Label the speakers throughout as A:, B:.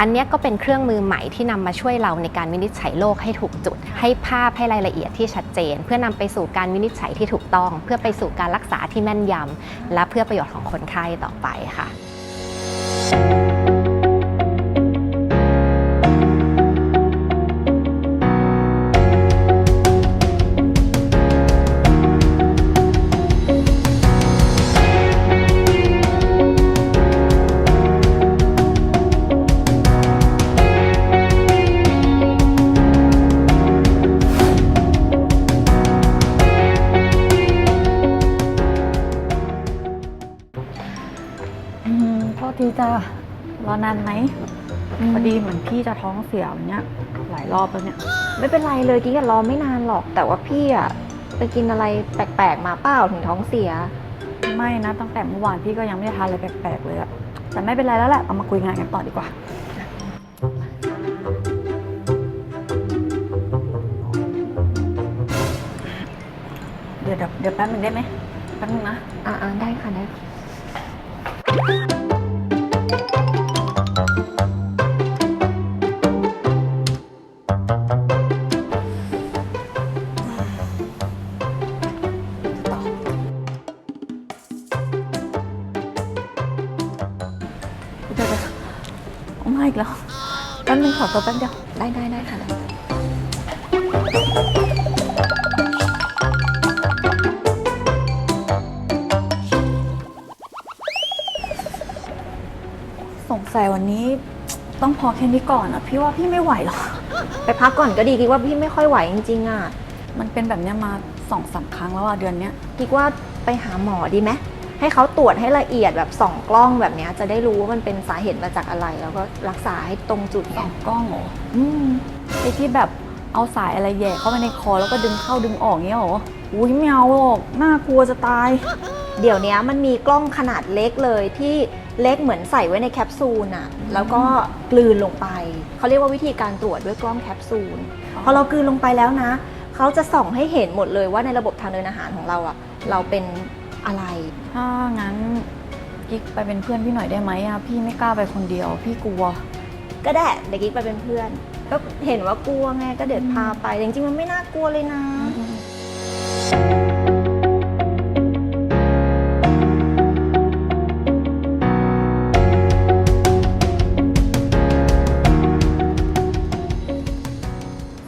A: อันเนี้ยก็เป็นเครื่องมือใหม่ที่นำมาช่วยเราในการวินิจฉัยโรคให้ถูกจุด ให้ภาพให้รายละเอียดที่ชัดเจน เพื่อนำไปสู่การวินิจฉัยที่ถูกต้อง เพื่อไปสู่การรักษาที่แม่นยำและเพื่อประโยชน์ของคนไข้ต่อไปค่ะ
B: ดีเหมือนพี่จะท้องเสียอย่างเนี้ยหลายรอบแล้วเนี่ย
C: ไม่เป็นไรเลยกิ๊กอะรอไม่นานหรอก แต่ว่าพี่อะไปกินอะไรแปลกๆ มาเปล่าถึงท้องเสีย
B: ไม่นะตั้งแต่เมื่อวานพี่ก็ยังไม่ได้ทานอะไรแปลกๆเลยอะแต่ไม่เป็นไรแล้วแหละเอามาคุยงานกันต่อดีกว่า เดี๋ยวเดี๋ยวเดี๋ยวแป๊บนึงได้ไหมแป๊บนึงนะ
C: อ่าได้ค่ะได้
B: เดี๋ ขอตัวแป๊บเดียว
C: ได้ได้ได้ค่ะได้
B: สงสัยวันนี้ต้องพอแค่นี้ก่อนอะพี่ว่าพี่ไม่ไหวหรอก
C: ไปพักก่อนก็ดีกิ๊กว่าพี่ไม่ค่อยไหวจริงๆอะ
B: มันเป็นแบบเนี้ยมาสองสามครั้งแล้วอะเดือนเนี้ย
C: กิ๊กว่าไปหาหมอดีไหม ให้เขาตรวจให้ละเอียดแบบส่องกล้องแบบเนี้ยจะได้รู้ว่ามันเป็นสาเหตุมาจากอะไร แล้วก็รักษาให้ตรงจุด
B: สองกล้องเหรอ
C: อืม
B: ไอ้ที่แบบเอาสายอะไรแหย่เข้าไปในคอแล้วก็ดึงเข้าดึงออกเงี้ยเหรออุ้ยไม่เอาหรอกน่ากลัวจะตาย
C: เดี๋ยวนี้มันมีกล้องขนาดเล็กเลยที่เล็กเหมือนใส่ไว้ในแคปซูลน่ะแล้วก็กลืนลงไป เขาเรียกว่าวิธีการตรวจด้วยกล้องแคปซูล พอเรากลืนลงไปแล้วนะ เขาจะส่องให้เห็นหมดเลยว่าในระบบทางเดินอาหารของเราอะเราเป็น อะไร
B: ถ้างั้นกิ๊กไปเป็นเพื่อนพี่หน่อยได้ไหมอะพี่ไม่กล้าไปคนเดียว พี่กลัว
C: ก็ได้เด็กกิ๊กไปเป็นเพื่อน ก็เห็นว่ากลัวไงก็เดี๋ยวพาไปแต่จริงๆมันไม่น่ากลัวเลยนะส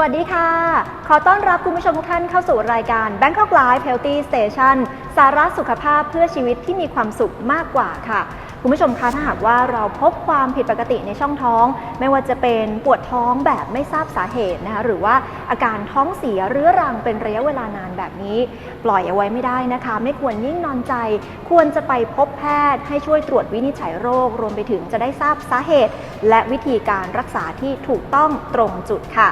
C: วัสดีค่ะ ขอต้อนรับคุณผู้ชมทุกท่านเข้าสู่รายการ Bangkok Live Healthy Station สาระสุขภาพเพื่อชีวิตที่มีความสุขมากกว่าค่ะ คุณผู้ชมคะถ้าหากว่าเราพบความผิดปกติในช่องท้อง ไม่ว่าจะเป็นปวดท้องแบบไม่ทราบสาเหตุนะคะหรือว่าอาการท้องเสียเรื้อรังเป็นระยะเวลานานแบบนี้ ปล่อยเอาไว้ไม่ได้นะคะ ไม่ควรยิ่งนอนใจ ควรจะไปพบแพทย์ให้ช่วยตรวจวินิจฉัยโรค รวมไปถึงจะได้ทราบสาเหตุ และวิธีการรักษาที่ถูกต้องตรงจุดค่ะ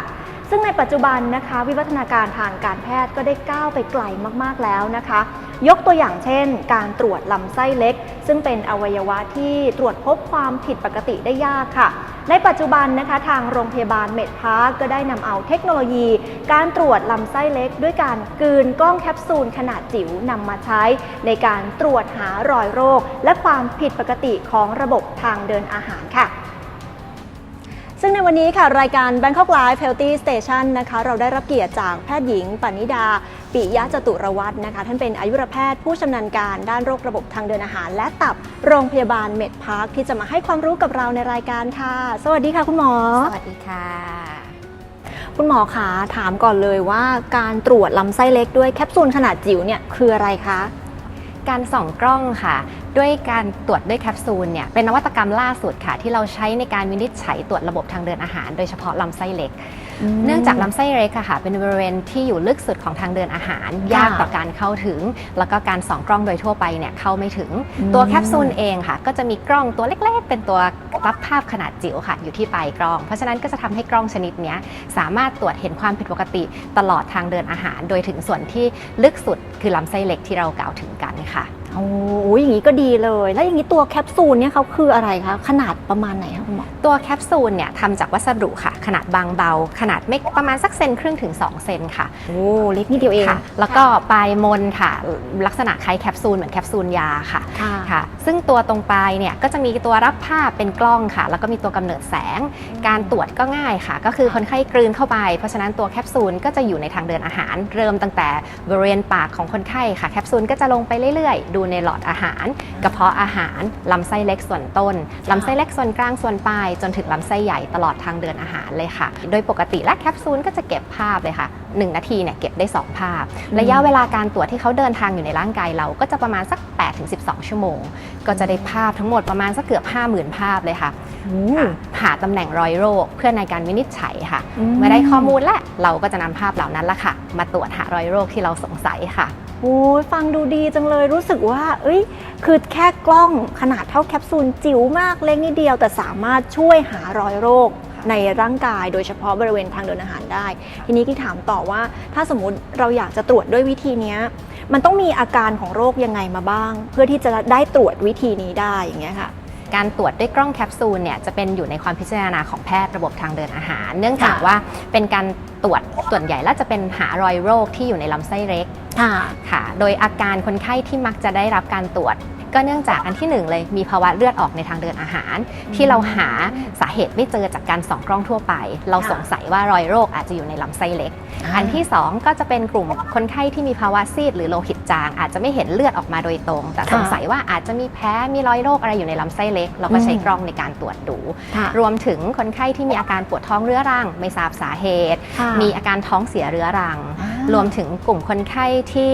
C: ซึ่งในปัจจุบันนะคะ วิวัฒนาการทางการแพทย์ก็ได้ก้าวไปไกลมากๆแล้วนะคะ ยกตัวอย่างเช่น การตรวจลำไส้เล็ก ซึ่งเป็นอวัยวะที่ตรวจพบความผิดปกติได้ยากค่ะ ในปัจจุบันนะคะทางโรงพยาบาลเมดพาร์คก็ได้นำเอาเทคโนโลยี การตรวจลำไส้เล็ก ด้วยการกืนกล้องแคปซูลขนาดจิ๋วนำมาใช้ ในการตรวจหารอยโรค และความผิดปกติของระบบทางเดินอาหารค่ะ ซึ่งในวันนี้ค่ะรายการ Bangkok Live Healthy Station นะคะเราได้รับเกียรติจากแพทย์หญิงปณิดา ปิยะจตุรวัฒน์นะคะ ท่านเป็นอายุรแพทย์ผู้ชำนาญการด้านโรคระบบทางเดินอาหาร และตับโรงพยาบาลเมดพาร์คที่จะมาให้ความรู้กับเราในรายการค่ะ สวัสดีค่ะคุณหมอ
A: สวัสดีค่ะ
C: คุณหมอคะถามก่อนเลยว่าการตรวจลำไส้เล็กด้วยแคปซูลขนาดจิ๋วเนี่ยคืออะไรคะ
A: การส่องกล้องค่ะ ด้วยการตรวจด้วยแคปซูลเนี่ยเป็นนวัตกรรมล่าสุดค่ะ ที่เราใช้ในการวินิจฉัยตรวจระบบทางเดินอาหาร โดยเฉพาะลำไส้เล็ก เนื่องจากลำไส้เล็กอะค่ะ เป็นบริเวณที่อยู่ลึกสุดของทางเดินอาหาร ยากต่อการเข้าถึง แล้วก็การส่องกล้องโดยทั่วไปเนี่ยเข้าไม่ถึง
B: อืม
A: ตัวแคปซูลเองค่ะ ก็จะมีกล้องตัวเล็กๆ เป็นตัวรับภาพขนาดจิ๋วค่ะ อยู่ที่ปลายกล้อง เพราะฉะนั้นก็จะทำให้กล้องชนิดเนี้ยสามารถตรวจเห็นความผิดปกติตลอดทางเดินอาหาร โดยถึงส่วนที่ลึกสุดคือลำไส้เล็กที่เรากล่าวถึงกันค่ะ
B: อ
C: โอ้ยอย่างนี้ก็ดีเลย แล้วอย่างนี้ตัวแคปซูลเนี่ยเขาคืออะไรคะ ขนาดประมาณไหนคะคุณหมอ
A: ตัวแคปซูลเนี่ยทำจากวัสดุค่ะ ขนาดบางเบา ขนาดไม่ประมาณสักเซนครึ่งถึง 2 เซนค่ะ
C: โอ้เล็กนิดเดียวเอง
A: ค่ะ แล้วก็ปลายมนค่ะ ลักษณะคล้ายแคปซูลเหมือนแคปซูลยาค่ะ
C: ค่ะ
A: ค่ะ ซึ่งตัวตรงปลายเนี่ยก็จะมีตัวรับภาพเป็นกล้องค่ะ แล้วก็มีตัวกำเนิดแสง การตรวจก็ง่ายค่ะ ก็คือคนไข้กลืนเข้าไป เพราะฉะนั้นตัวแคปซูลก็จะอยู่ในทางเดินอาหาร เริ่มตั้งแต่บริเวณปากของคนไข้ค่ะ แคปซูลก็จะลงไปเรื่อยๆ ดูในหลอดอาหาร กระเพาะอาหารลำไส้เล็กส่วนต้นลำไส้เล็กส่วนกลางส่วนปลาย จนถึงลำไส้ใหญ่ตลอดทางเดินอาหารเลยค่ะ โดยปกติและแคปซูลก็จะเก็บภาพเลยค่ะ 1 นาทีเนี่ยเก็บได้ 2 ภาพ ระยะเวลาการตรวจที่เขาเดินทางอยู่ในร่างกายเราก็จะประมาณสัก 8-12 ชั่วโมง ก็จะได้ภาพทั้งหมดประมาณสักเกือบ 50,000 ภาพเลยค่ะค่ะหาตำแหน่งรอยโรคเพื่อในการวินิจฉัยค่ะ
C: อืม
A: เมื่อได้ข้อมูลและเราก็จะนำภาพเหล่านั้นละค่ะ มาตรวจหารอยโรคที่เราสงสัยค่ะ
C: โอ้ยฟังดูดีจังเลยรู้สึกว่า เอ้ย คือแค่กล้องขนาดเท่าแคปซูลจิ๋วมากเล็กนิดเดียว แต่สามารถช่วยหารอยโรคในร่างกายโดยเฉพาะบริเวณทางเดินอาหารได้ ทีนี้ที่ถามต่อว่า ถ้าสมมติเราอยากจะตรวจด้วยวิธีนี้มันต้องมีอาการของโรคยังไงมาบ้าง เพื่อที่จะได้ตรวจวิธีนี้ได้อย่างเงี้ยค่ะ
A: การตรวจด้วยกล้องแคปซูลเนี่ยจะเป็นอยู่ในความพิจารณาของแพทย์ระบบทางเดินอาหาร เนื่องจากว่าเป็นการตรวจส่วนใหญ่แล้วจะเป็นหารอยโรคที่อยู่ในลำไส้เล็ก
C: ค่ะ
A: ค่ะ โดยอาการคนไข้ที่มักจะได้รับการตรวจ ก็เนื่องจากอันที่หนึ่งเลยมีภาวะเลือดออกในทางเดินอาหาร ที่เราหาสาเหตุไม่เจอจากการส่องกล้องทั่วไป เรา
C: ค่ะ
A: สงสัยว่ารอยโรคอาจจะอยู่ในลำไส้เล็ก
C: อ่า
A: อันที่ 2 ก็จะเป็นกลุ่มคนไข้ที่มีภาวะซีดหรือโลหิตจาง อาจจะไม่เห็นเลือดออกมาโดยตรง แต่
C: ค่ะ
A: สงสัยว่าอาจจะมีแพ้มีรอยโรคอะไรอยู่ในลำไส้เล็ก เราก็ใช้
C: อืม
A: กล้องในการตรวจดู
C: ค่ะ
A: รวมถึงคนไข้ที่มีอาการปวดท้องเรื้อรัง ไม่ทราบสาเหตุ
C: ค่ะ
A: มีอาการท้องเสียเรื้อรัง
C: อ่า ร
A: วมถึงกลุ่มคนไข้ที่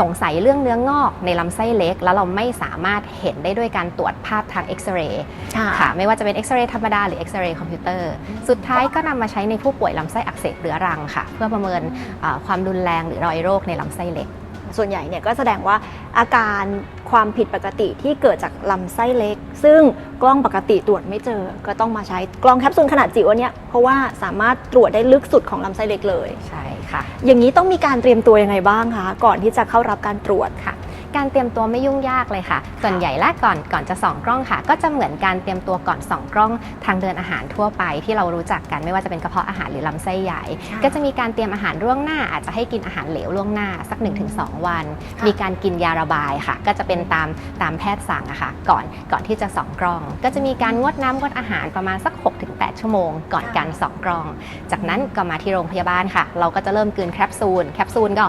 A: สงสัยเรื่องเนื้องอกในลำไส้เล็ก แล้วเราไม่สามารถเห็นได้ด้วยการตรวจภาพทางเอ็กซเรย์
C: ค่ะ
A: ค่ะไม่ว่าจะเป็นเอ็กซเรย์ธรรมดาหรือเอ็กซเรย์คอมพิวเตอร์สุดท้ายก็นำมาใช้ในผู้ป่วยลำไส้อักเสบเรื้อรังค่ะ เพื่อประเมินเอ่อความรุนแรงหรือรอยโรคในลำไส้เล็ก
C: ส่วนใหญ่เนี่ยก็แสดงว่าอาการความผิดปกติที่เกิดจากลำไส้เล็ก ซึ่งกล้องปกติตรวจไม่เจอ ก็ต้องมาใช้กล้องแคปซูลขนาดจิ๋วอันเนี้ยเพราะว่าสามารถตรวจได้ลึกสุดของลำไส้เล็กเลย
A: ใช่ ค่ะ
C: อย่างนี้ต้องมีการเตรียมตัวยังไงบ้างคะก่อนที่จะเข้ารับการตรวจ
A: ค่ะ การเตรียมตัวไม่ยุ่งยากเลยค่ะ ส่วนใหญ่และก่อนก่อนจะส่องกล้องค่ะ ก็จะเหมือนการเตรียมตัวก่อนส่องกล้องทางเดินอาหารทั่วไปที่เรารู้จักกันไม่ว่าจะเป็นกระเพาะอาหารหรือลำไส้ใหญ่
C: ค่ะ
A: ก็จะมีการเตรียมอาหารล่วงหน้า อาจจะให้กินอาหารเหลวล่วงหน้าสัก 1-2 วัน
C: ค่ะ
A: มีการกินยาระบายค่ะ ก็จะเป็นตามตามแพทย์สั่งอะค่ะก่อนก่อนที่จะส่องกล้อง ก็จะมีการงดน้ำงดอาหารประมาณสัก 6-8 ชั่วโมง ก่อนการส่องกล้อง จากนั้นก็มาที่โรงพยาบาลค่ะ เราก็จะเริ่มกลืนแคปซูลแคปซูลก็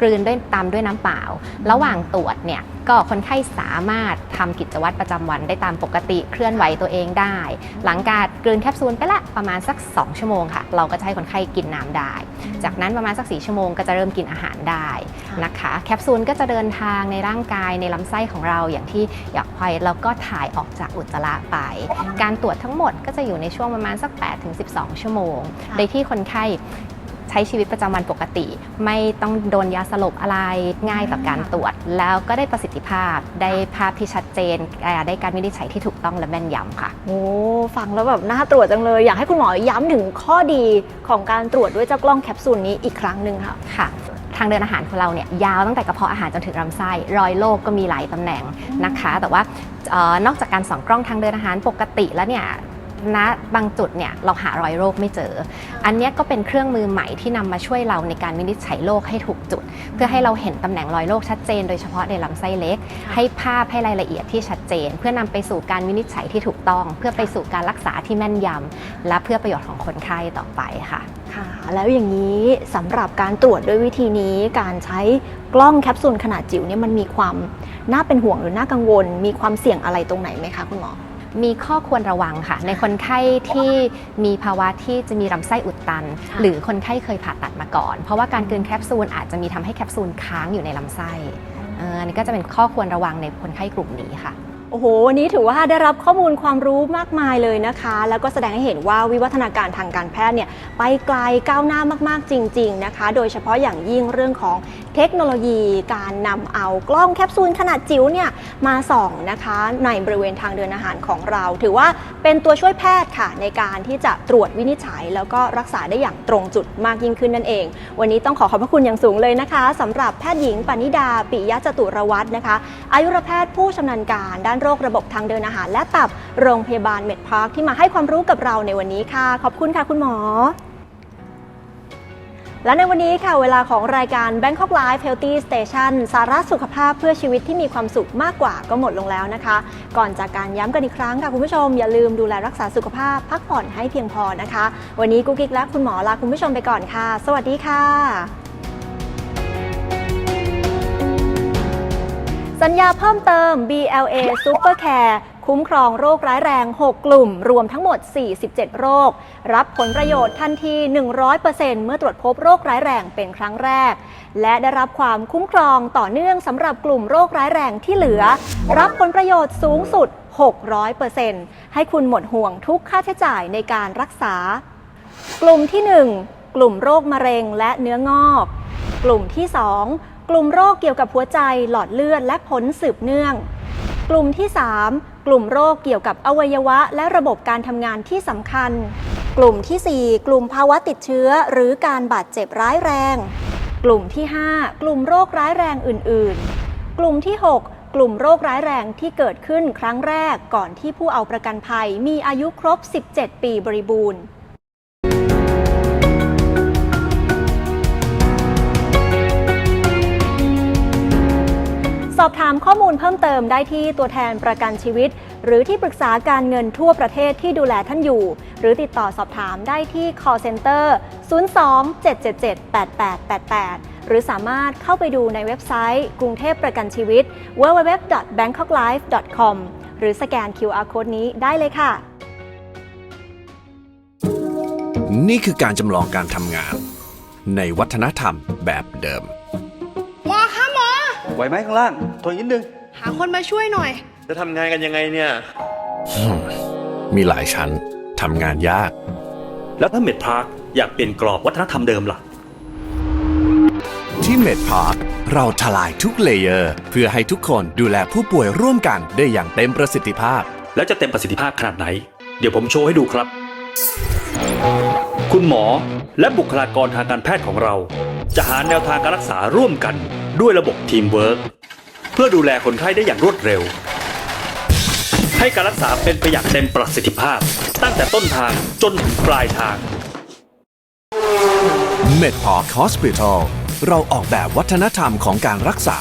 A: กลืนด้วยตามด้วยน้ำเปล่า ระหว่างตรวจเนี่ยก็คนไข้สามารถทำกิจวัตรประจำวันได้ตามปกติเคลื่อนไหวตัวเองได้ หลังการกลืนแคปซูลไปละประมาณสัก 2 ชั่วโมงค่ะ เราก็จะให้คนไข้กินน้ำได้ จากนั้นประมาณสัก 4 ชั่วโมงก็จะเริ่มกินอาหารได้นะคะ แคปซูลก็จะเดินทางในร่างกายในลำไส้ของเราอย่างที่อยากไว้แล้วก็ถ่ายออกจากอุจจาระไป การตรวจทั้งหมดก็จะอยู่ในช่วงประมาณสัก 8-12 ชั่วโมง โดยที่คนไข้ ใช้ชีวิตประจำวันปกติ ไม่ต้องโดนยาสลบอะไรง่ายต่อการตรวจ แล้วก็ได้ประสิทธิภาพได้ภาพที่ชัดเจนอ่าได้การวินิจฉัยที่ถูกต้องและแม่นยำค่ะ
C: โอ้ฟังแล้วแบบน่าตรวจจังเลย อยากให้คุณหมอย้ำถึงข้อดีของการตรวจด้วยเจ้ากล้องแคปซูลนี้อีกครั้งหนึ่งค่ะ
A: ค่ะทางเดินอาหารของเราเนี่ยยาวตั้งแต่กระเพาะอาหารจนถึงลำไส้รอยโรคก็มีหลายตำแหน่งนะคะ แต่ว่าเออนอกจากการส่องกล้องทางเดินอาหารปกติแล้วเนี่ย ณบางจุดเนี่ยเราหารอยโรคไม่เจอ อันเนี้ยก็เป็นเครื่องมือใหม่ที่นำมาช่วยเราในการวินิจฉัยโรคให้ถูกจุด เพื่อให้เราเห็นตำแหน่งรอยโรคชัดเจน โดยเฉพาะในลำไส้เล็ก ให้ภาพให้รายละเอียดที่ชัดเจน เพื่อนำไปสู่การวินิจฉัยที่ถูกต้อง เพื่อไปสู่การรักษาที่แม่นยำและเพื่อประโยชน์ของคนไข้ต่อไปค่ะ
C: ค่ะ แล้วอย่างนี้สำหรับการตรวจด้วยวิธีนี้การใช้กล้องแคปซูลขนาดจิ๋วเนี่ยมันมีความน่าเป็นห่วงหรือน่ากังวล มีความเสี่ยงอะไรตรงไหนไหมคะคุณหมอ
A: มีข้อควรระวังค่ะ ในคนไข้ที่มีภาวะที่จะมีลำไส้อุดตัน
C: ค่ะ
A: หรือคนไข้เคยผ่าตัดมาก่อน เพราะว่าการกลืนแคปซูลอาจจะมีทำให้แคปซูลค้างอยู่ในลำไส้เอ่ออันนี่ก็จะเป็นข้อควรระวังในคนไข้กลุ่มนี้ค่ะ
C: โอ้โห วันนี้ถือว่าได้รับข้อมูลความรู้มากมายเลยนะคะ แล้วก็แสดงให้เห็นว่าวิวัฒนาการทางการแพทย์เนี่ยไปไกลก้าวหน้ามากๆจริง ๆ นะคะ โดยเฉพาะอย่างยิ่งเรื่องของ เทคโนโลยีการนำเอากล้องแคปซูลขนาดจิ๋วเนี่ยมาส่องนะคะในบริเวณทางเดินอาหารของเรา ถือว่าเป็นตัวช่วยแพทย์ค่ะในการที่จะตรวจวินิจฉัย แล้วก็รักษาได้อย่างตรงจุดมากยิ่งขึ้นนั่นเอง วันนี้ต้องขอขอบพระคุณอย่างสูงเลยนะคะสำหรับแพทย์หญิงปณิดาปิยะจตุรวัฒน์นะคะอายุรแพทย์ผู้ชำนาญการด้านโรคระบบทางเดินอาหาร และตับโรงพยาบาลเมดพาร์คที่มาให้ความรู้กับเราในวันนี้ค่ะ ขอบคุณค่ะคุณหมอ และในวันนี้ค่ะเวลาของรายการ Bangkok Life Healthy Station สาระสุขภาพเพื่อชีวิตที่มีความสุขมากกว่าก็หมดลงแล้วนะคะ ก่อนจากการย้ำกันอีกครั้งค่ะคุณผู้ชมอย่าลืมดูแลรักษาสุขภาพพักผ่อนให้เพียงพอนะคะ วันนี้กุ๊กกิ๊กและคุณหมอลาคุณผู้ชมไปก่อนค่ะ สวัสดีค่ะ สัญญาเพิ่มเติม BLA Supercare คุ้มครองโรคร้ายแรง 6 กลุ่ม รวมทั้งหมด 47 โรค รับผลประโยชน์ทันที 100%เมื่อตรวจพบโรคร้ายแรงเป็นครั้งแรก และได้รับความคุ้มครองต่อเนื่องสำหรับกลุ่มโรคร้ายแรงที่เหลือ รับผลประโยชน์สูงสุด 600%ให้คุณหมดห่วงทุกค่าใช้จ่ายในการรักษา กลุ่มที่ 1 กลุ่มโรคมะเร็งและเนื้องอก กลุ่มที่ 2 กลุ่มโรคเกี่ยวกับหัวใจหลอดเลือดและผลสืบเนื่อง กลุ่มที่ 3 กลุ่มโรคเกี่ยวกับอวัยวะ และระบบการทำงานที่สำคัญ กลุ่มทีสี่ 4 กลุ่มภาวะติดเชื้อ หรือการบาดเจ็บร้ายแรง กลุ่มที่ 5 กลุ่มโรคร้ายแรงอื่น ๆ กลุ่มที่ 6กลุ่มโรคร้ายแรงที่เกิดขึ้นครั้งแรกก่อนที่ผู้เอาประกันภัยมีอายุครบ 17 ปีบริบูรณ์ สอบถามข้อมูลเพิ่มเติมได้ที่ตัวแทนประกันชีวิต หรือที่ปรึกษาการเงินทั่วประเทศที่ดูแลท่านอยู่ หรือติดต่อสอบถามได้ที่ call center 02-777-8888 หรือสามารถเข้าไปดูในเว็บไซต์ กรุงเทพประกันชีวิต www.bangkoklife.com หรือสแกน QR code นี้ได้เลยค่ะ
D: นี่คือการจำลองการทำงาน ในวัฒนธรรมแบบเดิม
E: ไหวไหมข้างล่างทนนิดนึง
F: หาคนมาช่วยหน่อย
E: จะทำงานกันยังไงเนี่ย
D: มีหลายชั้นทำงานยาก
E: แล้วถ้าเม็ดพาร์คอยากเปลี่ยนกรอบวัฒนธรรมเดิมล่ะ
D: ที่เมดพาร์คเราทลายทุกเลเยอร์ เพื่อให้ทุกคนดูแลผู้ป่วยร่วมกันได้อย่างเต็มประสิทธิภาพ
E: แล้วจะเต็มประสิทธิภาพขนาดไหน เดี๋ยวผมโชว์ให้ดูครับ คุณหมอและบุคลากรทางการแพทย์ของเรา จะหาแนวทางการรักษาร่วมกัน ด้วยระบบทีมเวิร์กเพื่อดูแลคนไข้ได้อย่างรวดเร็ว ให้การรักษาเป็นไปอย่างเต็มประสิทธิภาพ ตั้งแต่ต้นทางจนถึงปลายทาง
D: m e d p a r k Hospital เราออกแบบวัฒนธรรมของการรักษา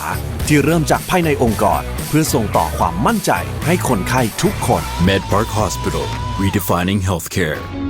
D: ที่เริ่มจากภายในองค์กร เพื่อส่งต่อความมั่นใจให้คนไข้ทุกคน
G: MedPark Hospital, redefining healthcare.